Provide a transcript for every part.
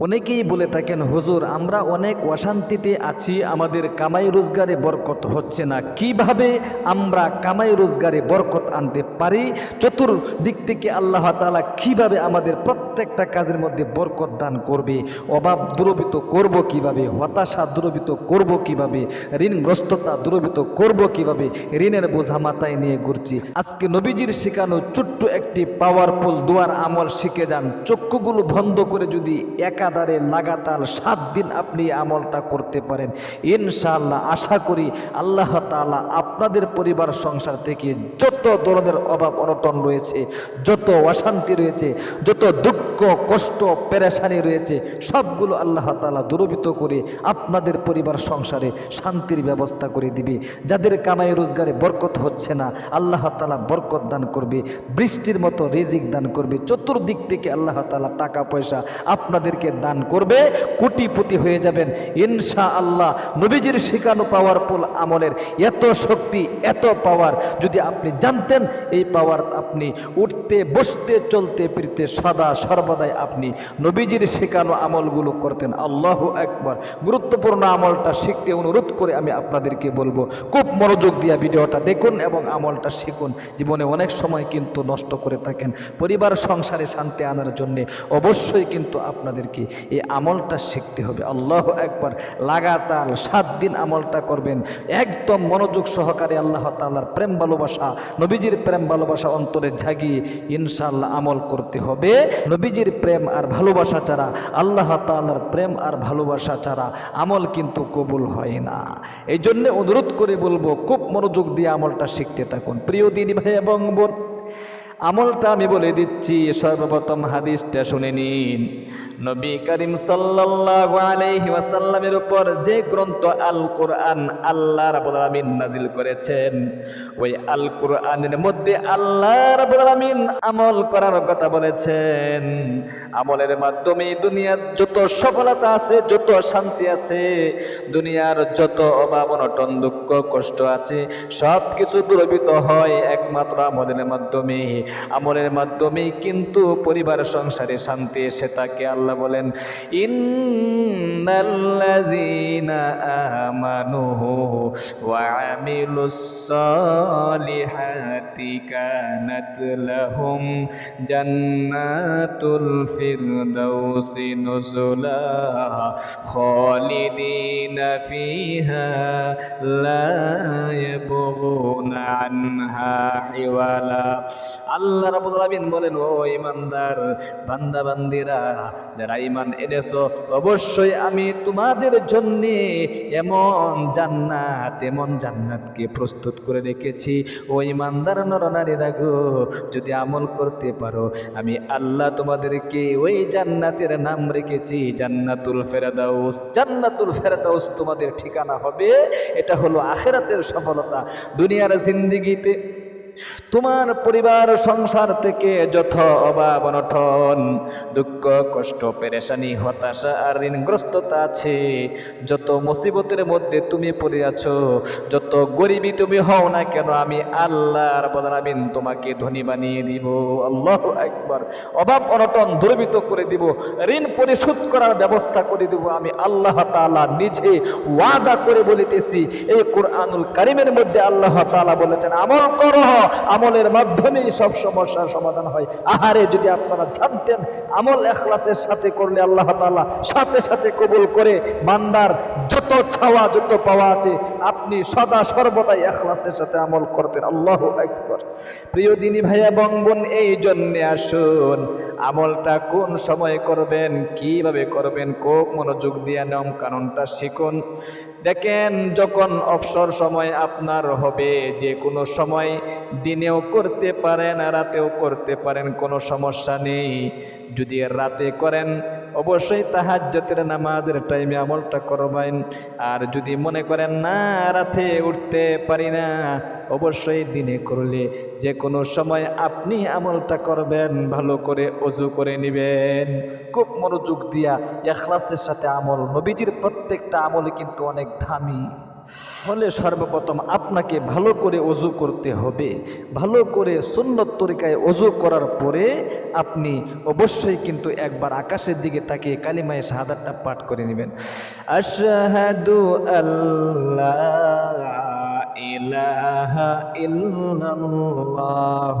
অনেকেই বলে থাকেন, হুজুর, আমরা অনেক অশান্তিতে আছি, আমাদের কামাই রোজগারে বরকত হচ্ছে না। কীভাবে আমরা কামাই রোজগারে বরকত আনতে পারি? চতুর্দিক থেকে আল্লাহ তালা কীভাবে আমাদের প্রত্যেকটা কাজের মধ্যে বরকত দান করবে, অভাব দূরবিত করব কীভাবে, হতাশা দূরবিত করব কীভাবে, ঋণগ্রস্ততা দূরবিত করব কীভাবে, ঋণের বোঝা মাথায় নিয়ে ঘুরছি। আজকে নবীজির শেখানো ছোট্ট একটি পাওয়ারফুল দোয়ার আমল শিখে যান। চক্ষুগুলো বন্ধ করে যদি একাধারে লাগাতার সাত দিন আপনি আমলটা করতে পারেন, ইনশাআল্লাহ আশা করি আল্লাহ তাআলা আপনাদের পরিবার, সংসার থেকে যত ধরনের অভাব অনটন রয়েছে, যত অশান্তি রয়েছে, যত দুঃখ কষ্ট, পেরেশানি রয়েছে, সবগুলো আল্লাহ তালা দূরবিত করে আপনাদের পরিবার সংসারে শান্তির ব্যবস্থা করে দিবে। যাদের কামাই রোজগারে বরকত হচ্ছে না, আল্লাহ তাআলা বরকত দান করবে, বৃষ্টির মতো রিজিক দান করবে, চতুর্দিক থেকে আল্লাহ তাআলা টাকা, পয়সা আপনাদেরকে দান করবে, কোটিপতি হয়ে যাবেন। ইনশা আল্লাহ নবীজির শিখানো পাওয়ারফুল আমলের এত শক্তি, এত পাওয়ার যদি আপনি জানতেন এই পাওয়ার আপনি উঠতে, বসতে, চলতে, ফিরতে সদা সর্বদাই আপনি নবীজির শেখানো আমলগুলো করতেন। আল্লাহ একবার গুরুত্বপূর্ণ আমলটা শিখতে অনুরোধ করে আমি আপনাদেরকে বলব, খুব মনোযোগ দিয়া ভিডিওটা দেখুন এবং আমলটা শিখুন। জীবনে অনেক সময় কিন্তু নষ্ট করে থাকেন। পরিবার সংসারে শান্তি আনার জন্যে অবশ্যই কিন্তু আপনাদেরকে এই আমলটা শিখতে হবে। আল্লাহ একবার লাগাতার সাত দিন আমলটা করবেন। একদম মনোযোগ সহকারে আল্লাহ তাল্লার প্রেম ভালোবাসা, নবীজির প্রেম ভালোবাসা অন্তরে জাগিয়ে ইনশাল্লাহ আমল করতে হবে। নবীজির প্রেম আর ভালোবাসা ছাড়া, আল্লাহ তাল্লার প্রেম আর ভালোবাসা ছাড়া আমল কিন্তু কবুল হয় না। এই জন্যে অনুরোধ করে বলব, খুব মনোযোগ দিয়ে আমলটা শিখতে থাকুন। প্রিয় দিদি ভাই এবং বোন আমলটা আমি বলে দিচ্ছি, সর্বপ্রথম হাদিসটা শুনে নিন। নবী করিম ওয়াসাল্লামের উপর যে গ্রন্থ আল কোরআন আল্লাহ রাব্বুল নাজিল করেছেন, ওই আল কোরআনের মধ্যে আল্লাহ রাব্বুল আমল করার কথা বলেছেন। আমলের মাধ্যমে দুনিয়ার যত সফলতা আছে, যত শান্তি আছে, দুনিয়ার যত অভাব, অনটন, দুঃখ, কষ্ট আছে সব কিছু দূরবিত হয় একমাত্র আমলের মাধ্যমে। আমলের মাধ্যমেই কিন্তু পরিবার, সংসারে শান্তি এসে থাকে আল্লাহ বলেন, ইন্নাল্লাযীনা আমানু নুজুলা ফিহা লা আল্লাহ আলামিন বলেন, ও ইমানদার বান্দা, বান্দিরা, যারা ইমান এনেছো, অবশ্যই আমি তোমাদের জন্য এমন জান্নাত, এমন জান্নাতকে প্রস্তুত করে রেখেছি। ও ইমানদার নরনারীরা গো, যদি আমল করতে পারো, আমি আল্লাহ তোমাদেরকে ওই জান্নাতের নাম রেখেছি, জান্নাতুল ফেরাদাউস। জান্নাতুল ফেরাদাউস তোমাদের ঠিকানা হবে, এটা হলো আখেরাতের সফলতা। দুনিয়ার জিন্দিগিতে তোমার পরিবার সংসার থেকে যত অভাব অনটন, দুঃখ, কষ্ট, পেরেশানি, হতাশা আর ঋণগ্রস্ততা আছে। যত মুসিবতের মধ্যে তুমি পড়ে আছো, যত গরিবী তুমি হও না কেন, আমি আল্লাহর বদলামিন তোমাকে ধনী বানিয়ে দিব। আল্লাহ একবার অভাব অনটন দুর্বিত করে দিব, ঋণ পরিশোধ করার ব্যবস্থা করে দিব। আমি আল্লাহ তালা নিজে ওয়াদা করে বলিতেছি, এই কোরআনুল কারিমের মধ্যে আল্লাহ তালা বলেছেন, আমল করো। আমলের মাধ্যমেই সব সমস্যার সমাধান হয়। আহারে, যদি আপনারা জানতেন, আমল এখলাসের সাথে করলে আল্লাহ তাআলা সাথে সাথে কবুল করে, বান্দার যত ছাওয়া, যত পাওয়া আছে, আপনি সদা সর্বদাই এখলাসের সাথে আমল করতেন। আল্লাহ একবার প্রিয় দিনী ভাই এবং বোন, এই জন্যে আসুন, আমলটা কোন সময় করবেন, কীভাবে করবেন, খুব মনোযোগ দিয়ে নিয়ম কানুনটা শিখুন। দেখেন যখন অবসর সময় আপনার হবে, যে কোনো সময় দিনেও করতে পারেন রাতেও করতে পারেন, কোনো সমস্যা নেই। যদি রাতে করেন অবশ্যই তাহাজ্জতের নামাজের টাইমে আমলটা করবেন। আর যদি মনে করেন, না, রাতে উঠতে পারি না, অবশ্যই দিনে করলে। যে কোনো সময় আপনি আমলটা করবেন, ভালো করে অজু করে নেবেন। খুব মনোযোগ দিয়া, এখলাসের সাথে আমল। নবীজির প্রত্যেকটা আমল কিন্তু অনেক দামি। হলে সর্বপ্রথম আপনাকে ভালো করে অজু করতে হবে। ভালো করে সুন্নত তরিকায় অজু করার পরে আপনি অবশ্যই কিন্তু একবার আকাশের দিকে তাকিয়ে কালিমায় শাহাদাতটা পাঠ করে নেবেন। আশহাদু আল্লাহ ইলাহা ইল্লাল্লাহ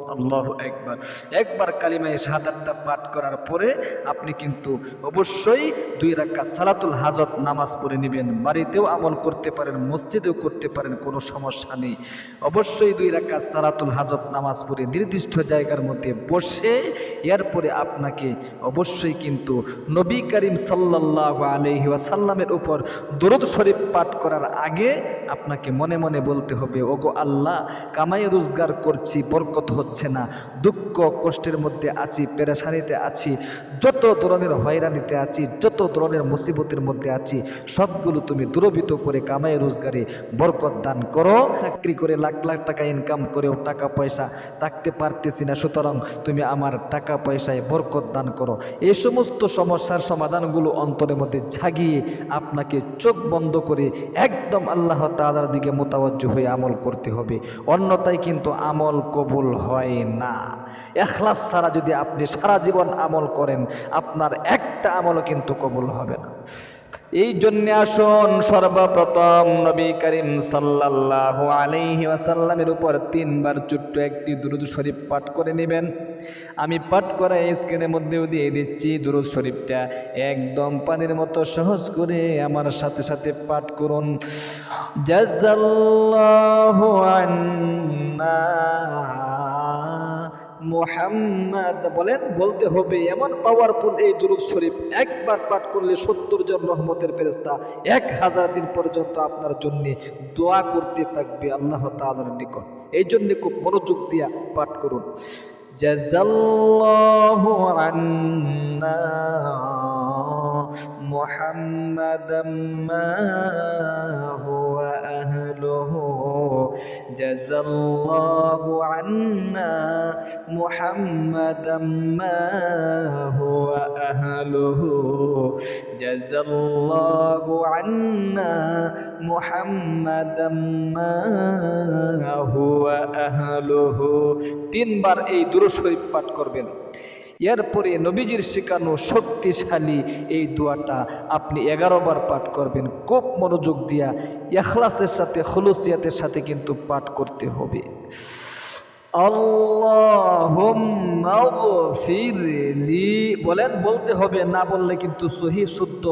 আল্লাহু একবার একবার কালিমায়ে শাহাদাতটা পাঠ করার পরে আপনি কিন্তু অবশ্যই দুই রাকাত সালাতুল হাজত নামাজ পড়ে নেবেন। বাড়িতেও আমল করতে পারেন, মসজিদেও করতে পারেন, কোনো সমস্যা নেই। অবশ্যই দুই রাকাত সালাতুল হাজত নামাজ পড়ে নির্দিষ্ট জায়গার মধ্যে বসে এরপরে আপনাকে অবশ্যই কিন্তু নবী করিম সাল্লাহ আলহি ওয়াসাল্লামের উপর দরুদ শরীফ পাঠ করার আগে আপনাকে মনে মনে বলতে হবে, ওগো আল্লাহ, কামাই রোজগার করছি, বরকত হচ্ছে। না। দুঃখ কষ্টের মধ্যে আছি, পেরেশানিতে আছি। যত ধরনের হয়রানিতে আছি, যত ধরনের মুসিবতের মধ্যে আছি, সবগুলো তুমি দূরবিত করে কামাই রোজগারে বরকত দান করো। চাকরি করে লাখ লাখ টাকা ইনকাম করেও টাকা পয়সা থাকতে পারতেছি না, সুতরাং তুমি আমার টাকা পয়সায় বরকত দান করো। এই সমস্ত সমস্যার সমাধানগুলো অন্তরের মধ্যে ঝাগিয়ে আপনাকে চোখ বন্ধ করে একদম আল্লাহ তালার দিকে মোতাবজ্জ হয়ে আমল করতে হবে। অন্যথায় কিন্তু আমল কবুল হয় না। এখলাস ছাড়া যদি আপনি সারা জীবন আমল করেন, আপনার একটা আমলও কিন্তু কবুল হবে না। এই জন্য আসুন, সর্বপ্রথম নবী করিম সাল্লাহ আলাইহি ওয়াসাল্লামের উপর তিনবার ছোট্ট একটি দুরুদ শরীফ পাঠ করে নেবেন। আমি পাঠ করা এই স্ক্রিনের মধ্যেও দিয়ে দিচ্ছি দুরুদ শরীফটা। একদম পানির মতো সহজ করে আমার সাথে সাথে পাঠ করুন। জাজাল্লাহু আন্না। মোহাম্মদ বলেন, বলতে হবে, এমন পাওয়ারফুল এই দুরুদ শরীফ একবার পাঠ করলে সত্তর জন রহমতের ফেরস্তা এক হাজার দিন পর্যন্ত আপনার জন্য দোয়া করতে থাকবে আল্লাহ তালার নিকট। এই জন্যে খুব মনোযোগ দিয়া পাঠ করুন। মোহাম্মদ আন্না মুহাম্মাদাম হুয়া جزى الله عنا محمدا ما هو أهله جزى الله عنا محمدا ما هو أهله তিনবার এই দুরূদ শরীফ পাঠ করবেন এরপরে নবীজির শেখানো শক্তিশালী এই দোয়াটা আপনি এগারো বার পাঠ করবেন। খুব মনোযোগ দিয়া এখলাসের সাথে, খলুসিয়াতের সাথে কিন্তু পাঠ করতে হবে। ফিরলি বলেন বলতে হবে না বললে কিন্তু সহি শুদ্ধ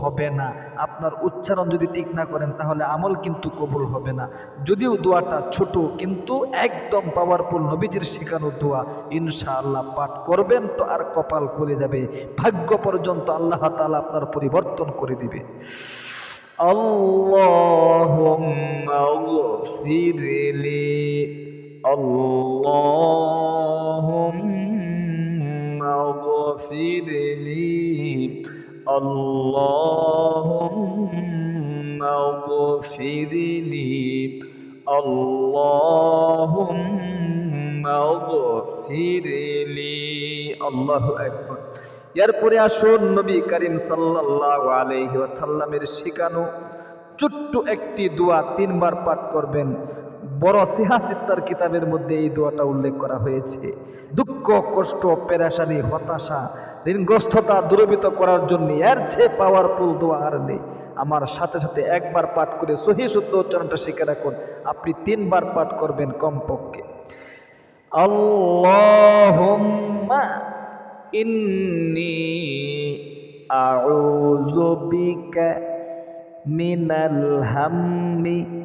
হবে না আপনার উচ্চারণ যদি ঠিক না করেন তাহলে আমল কিন্তু কবুল হবে না যদিও দোয়াটা ছোট কিন্তু একদম পাওয়ারফুল নবীজির শেখানো দোয়া ইনশাআল্লাহ পাঠ করবেন তো আর কপাল খুলে যাবে ভাগ্য পর্যন্ত আল্লাহ তালা আপনার পরিবর্তন করে দিবে اللهم اغفر لي اللهم اللهم اغفر لي اللهم اغفر لي الله أكبر এরপরে আসুন নবী করিম সাল্লাহ আলহি ওয়াসাল্লামের শিখানো ছোট্ট একটি দোয়া তিনবার পাঠ করবেন বড় সিহাসিত্তার কিতাবের মধ্যে এই দোয়াটা উল্লেখ করা হয়েছে। দুঃখ, কষ্ট, পেরাশানি, হতাশা, ঋণগ্রস্ততা দূরবিত করার জন্য এর চেয়ে পাওয়ারফুল দোয়া আর নেই। আমার সাথে সাথে একবার পাঠ করে সহি, শুদ্ধ উচ্চারণটা শিখে রাখুন। আপনি তিনবার পাঠ করবেন কমপক্ষে। আল্লাহুম্মা ইন্নি আউযু বিকা মিনাল হাম্মি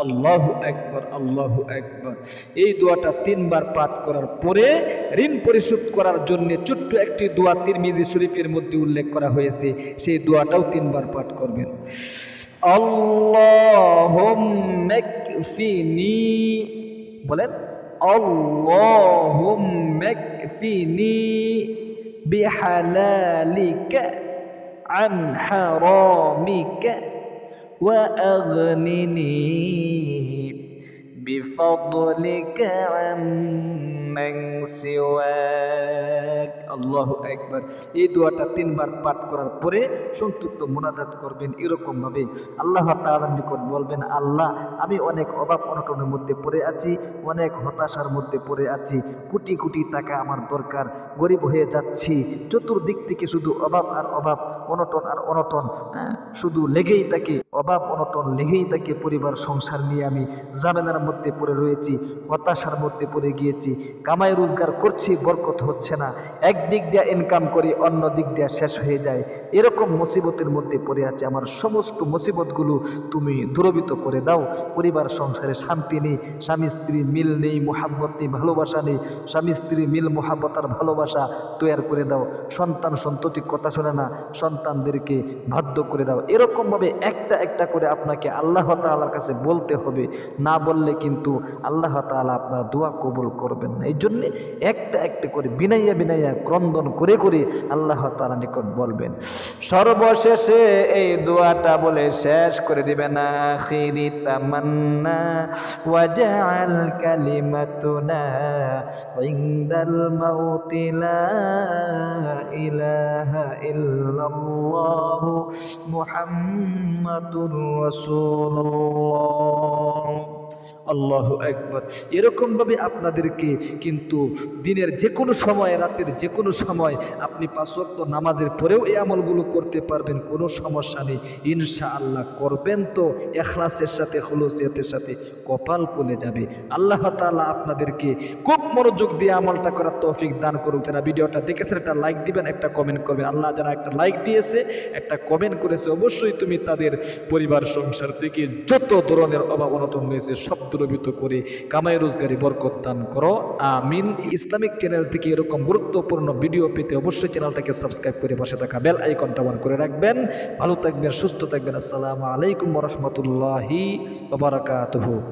আল্লাহু আকবার এই দোয়াটা তিনবার পাঠ করার পরে ঋণ পরিশোধ করার জন্য ছোট্ট একটি দোয়া তিরমিজি শরীফের মধ্যে উল্লেখ করা হয়েছে। সেই দোয়াটাও তিনবার পাঠ করবেন। বলেন আল্লাহুম্মা কফিনি বিহালালিকা عن حرامك وأغنني بفضلك عمن سواك আল্লাহু একবার এই দোয়াটা তিনবার পাঠ করার পরে সংক্ষিপ্ত মোনাজাত করবেন এরকম ভাবে আল্লাহ তাআলার নিকট বলবেন আল্লাহ আমি অনেক অভাব অনটনের মধ্যে পড়ে আছি অনেক হতাশার মধ্যে পড়ে আছি কোটি কোটি টাকা আমার দরকার গরিব হয়ে যাচ্ছি চতুর্দিক থেকে শুধু অভাব আর অভাব অনটন আর অনটন হ্যাঁ, শুধু লেগেই থাকে অভাব অনটন লেগেই থাকে পরিবার সংসার নিয়ে আমি জামেনার মধ্যে পড়ে রয়েছি হতাশার মধ্যে পড়ে গিয়েছি কামাই রোজগার করছি, বরকত হচ্ছে না। একদিক দিয়ে ইনকাম করি, অন্য দিক দিয়ে শেষ হয়ে যায়। এরকম মুসিবতের মধ্যে পড়ে আছে আমার সমস্ত মুসিবতগুলো তুমি দূরবিত করে দাও। পরিবার, সংসারে শান্তি নেই, স্বামী স্ত্রী মিল নেই, মোহাব্বত নেই, ভালোবাসা নেই। স্বামী স্ত্রী মিল, মোহাব্বত আর ভালোবাসা তৈরি করে দাও। সন্তান সন্ততি কথা শোনে না, সন্তানদেরকে বাধ্য করে দাও। এরকমভাবে একটা একটা করে আপনাকে আল্লাহ তাআলার কাছে বলতে হবে। না বললে কিন্তু আল্লাহ তাআলা আপনার দোয়া কবুল করবেন না। জন্যে একটা একটা করে বিনাইয়া বিনাইয়া ক্রন্দন করে করে আল্লাহ তাআলা নিকট বলবেন। সর্বশেষে এই দোয়াটা বলে শেষ করে দিবেন, আখিরি তামান্না ইলাহা আল্লাহ একবার এরকমভাবে আপনাদেরকে কিন্তু দিনের যে কোনো সময়, রাতের যে কোনো সময় আপনি পাঁচওয়াক্ত নামাজের পরেও এই আমলগুলো করতে পারবেন, কোনো সমস্যা নেই। ইনশা আল্লাহ করবেন তো, এখলাসের সাথে হলুসিয়াতের সাথে কপাল কলে যাবে। আল্লাহ তাআলা আপনাদেরকে খুব মনোযোগ দিয়ে আমলটা করার তৌফিক দান করুক। যারা ভিডিওটা দেখেছেন, একটা লাইক দিবেন, একটা কমেন্ট করবেন। আল্লাহ যারা একটা লাইক দিয়েছে, একটা কমেন্ট করেছে, অবশ্যই তুমি তাদের পরিবার, সংসার থেকে যত ধরনের অভাব অনটন রয়েছে, সব দূরবিত করে। কামাই রোজগারি বরকত দান করো। আমিন। ইসলামিক চ্যানেল থেকে এরকম গুরুত্বপূর্ণ ভিডিও পেতে অবশ্যই চ্যানেলটাকে সাবস্ক্রাইব করে পাশে থাকা বেল আইকনটা অন করে রাখবেন। ভালো থাকবেন, সুস্থ থাকবেন। আসসালামু আলাইকুম রহমতুল্লাহি বারাকাতুহু।